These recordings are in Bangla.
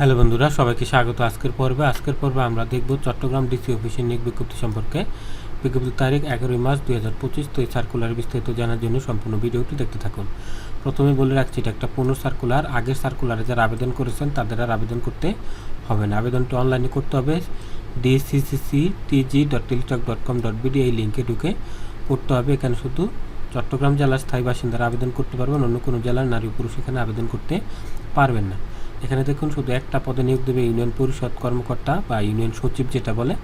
হ্যালো বন্ধুরা, সবাইকে স্বাগত। আজকের পর্বে আজকের পর্বে আমরা দেখব চট্টগ্রাম ডিসি অফিসের নিয়োগ বিজ্ঞপ্তি সম্পর্কে। বিজ্ঞপ্তির তারিখ এগারোই মার্চ দুই হাজার পঁচিশ, তো এই সার্কুলার বিস্তারিত জানার জন্য সম্পূর্ণ ভিডিওটি দেখতে থাকুন। প্রথমে বলে রাখছি, এটা একটা পুনঃ সার্কুলার আগের সার্কুলারে যারা আবেদন করেছেন, তাদের আর আবেদন করতে হবে না। আবেদনটি অনলাইনে করতে হবে। DCCC TG dot Teletalk dot com dot BD এই লিঙ্কে ঢুকে করতে হবে। এখানে শুধু চট্টগ্রাম জেলার স্থায়ী বাসিন্দারা আবেদন করতে পারবেন, অন্য কোনো জেলার নারী পুরুষ এখানে আবেদন করতে পারবেন না। এখানে দেখুন শুধু একটা পদে নিয়োগ দেবে ইউনিয়ন পরিষদ কর্মকর্তা বা ইউনিয়ন সচিব যেটা বলে,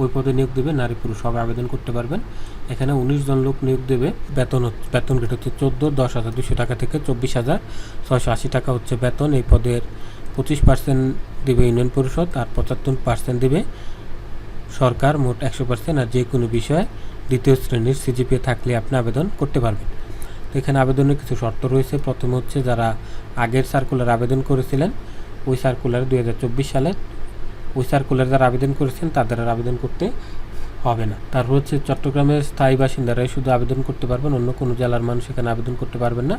ওই পদে নিয়োগ দেবে নারী পুরুষ। সবাই আবেদন করতে পারবেন। এখানে উনিশ জন লোক নিয়োগ দেবে। বেতন বেতন রেট হচ্ছে চোদ্দ, দশ হাজার দুশো টাকা থেকে চব্বিশ হাজার ছয়শো আশি টাকা হচ্ছে বেতন। এই পদের পঁচিশ পার্সেন্ট দেবে ইউনিয়ন পরিষদ আর পঁচাত্তর পার্সেন্ট দেবে সরকার। মোট একশো পার্সেন্ট আর যে কোনো বিষয়ে দ্বিতীয় শ্রেণির সিজিপিএ থাকলে আপনি আবেদন করতে পারবেন। এখানে আবেদনের কিছু শর্ত রয়েছে। প্রথম হচ্ছে যারা আগের সার্কুলার আবেদন করেছিলেন, ওই সার্কুলার দুই হাজার চব্বিশ সালে ওই সার্কুলার যারা আবেদন করেছেন তাদের আর আবেদন করতে হবে না। তারপর হচ্ছে চট্টগ্রামের স্থায়ী বাসিন্দারাই শুধু আবেদন করতে পারবেন, অন্য কোনো জেলার মানুষ এখানে আবেদন করতে পারবেন না।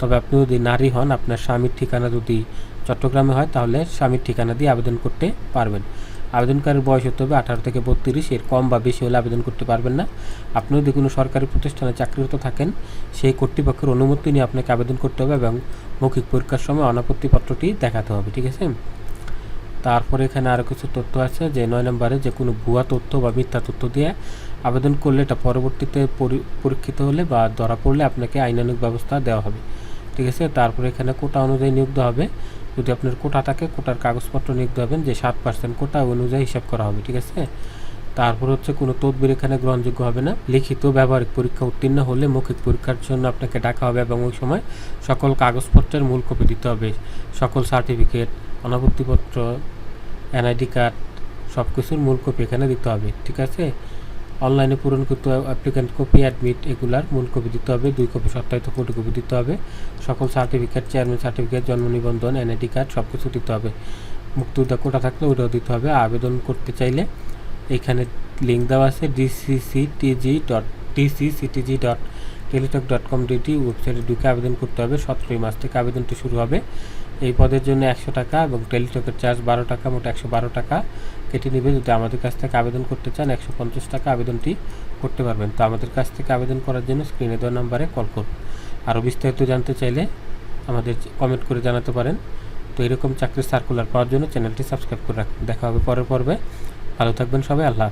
তবে আপনি যদি নারী হন, আপনার স্বামীর ঠিকানা যদি চট্টগ্রামে হয়, তাহলে স্বামীর ঠিকানা দিয়ে আবেদন করতে পারবেন। আবেদনকারীর বয়স হতে হবে আঠারো থেকে বত্রিশ। এর কম বা বেশি হলে আবেদন করতে পারবেন না। আপনি যদি কোনো সরকারি প্রতিষ্ঠানে চাকরিরত থাকেন, সেই কর্তৃপক্ষের অনুমতি নিয়ে আপনাকে আবেদন করতে হবে এবং মৌখিক পরীক্ষার সময় অনাপত্তিপত্রটি দেখাতে হবে, ঠিক আছে? তারপরে এখানে আরও কিছু তথ্য আছে যে, নয় নম্বরে যে কোনো ভুয়া তথ্য বা মিথ্যা তথ্য দিয়ে আবেদন করলে এটা পরবর্তীতে পরীক্ষিত হলে বা ধরা পড়লে আপনাকে আইনানুগ ব্যবস্থা দেওয়া হবে, ঠিক আছে? তারপরে এখানে কোটা অনুযায়ী নিয়োগ হবে। যদি আপনার কোটা থাকে, কোটার কাগজপত্র নিয়োগ দেবেন যে সাত পার্সেন্ট কোটা অনুযায়ী হিসাব করা হবে, ঠিক আছে? তারপর হচ্ছে কোনো তদবির এখানে গ্রহণযোগ্য হবে না। লিখিত ব্যবহারিক পরীক্ষা উত্তীর্ণ হলে মৌখিক পরীক্ষার জন্য আপনাকে ডাকা হবে এবং ওই সময় সকল কাগজপত্রের মূল কপি দিতে হবে। সকল সার্টিফিকেট অনাপত্তিপত্র এনআইডি কার্ড সব কিছুর মূল কপি এখানে দিতে হবে, ঠিক আছে? অনলাইনে পূরণ করতে হবে অ্যাপ্লিক্যান্ট কপি অ্যাডমিট এগুলার মূল কপি দিতে হবে, দুই কপি সত্যায়িত ফটোকপি দিতে হবে। সকল সার্টিফিকেট চেয়ারম্যান সার্টিফিকেট জন্ম নিবন্ধন এনআইডি কার্ড সব কিছু দিতে হবে। মুক্তিযোদ্ধা কোটা থাকলে ওটাও দিতে হবে। আবেদন করতে চাইলে এখানে লিঙ্ক দেওয়া আছে DCCTG dot DCCTG dot Teletalk dot com DT ওয়েবসাইটে ঢুকে আবেদন করতে হবে। সতেরোই মাস থেকে আবেদনটি শুরু হবে। এই পদের জন্য একশো টাকা এবং টেলিটকের চার্জ বারো টাকা, মোট একশো বারো টাকা কেটে নেবে। যদি আমাদের কাছ থেকে আবেদন করতে চান, একশো পঞ্চাশ টাকা আবেদনটি করতে পারবেন। তো আমাদের কাছ থেকে আবেদন করার জন্য স্ক্রিনে দেওয়া নাম্বারে কল করুন। আরও বিস্তারিত জানতে চাইলে আমাদের কমেন্ট করে জানাতে পারেন। তো এরকম চাকরির সার্কুলার পাওয়ার জন্য চ্যানেলটি সাবস্ক্রাইব করে রাখুন। দেখা হবে পরের পর্বে। ভালো থাকবেন সবাই, আল্লাহ।